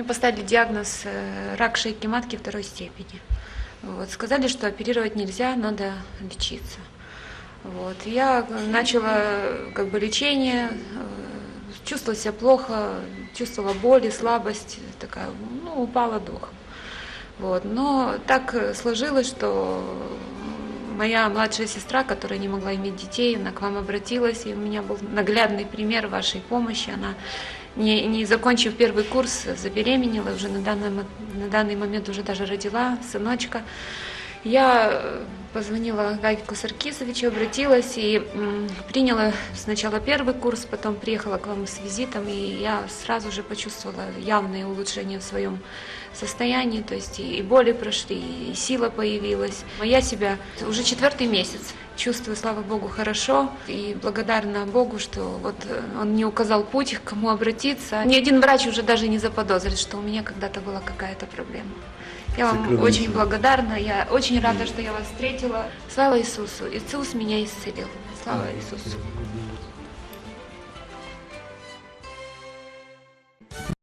Мне поставили диагноз э, рак шейки матки второй степени. Вот. Сказали, что оперировать нельзя, надо лечиться. Вот. Я начала как бы лечение, э, чувствовала себя плохо, чувствовала боли, слабость, такая, ну, упала духом. Вот. Но так сложилось, что моя младшая сестра, которая не могла иметь детей, она к вам обратилась, и у меня был наглядный пример вашей помощи. Она, не, не закончив первый курс, забеременела, уже на данный, на данный момент уже даже родила сыночка. Я э, позвонила Гайку Саркисовичу, обратилась и приняла сначала первый курс, потом приехала к вам с визитом, и я сразу же почувствовала явное улучшение в своем состоянии, то есть и боли прошли, и сила появилась. Я себя уже четвертый месяц чувствую, слава Богу, хорошо, и благодарна Богу, что вот э, Он мне указал путь, к кому обратиться. Ни один врач уже даже не заподозрит, что у меня когда-то была какая-то проблема. Я вам очень благодарна, я очень рада, что я вас встретила. Слава Иисусу! Иисус меня исцелил. Слава Иисусу!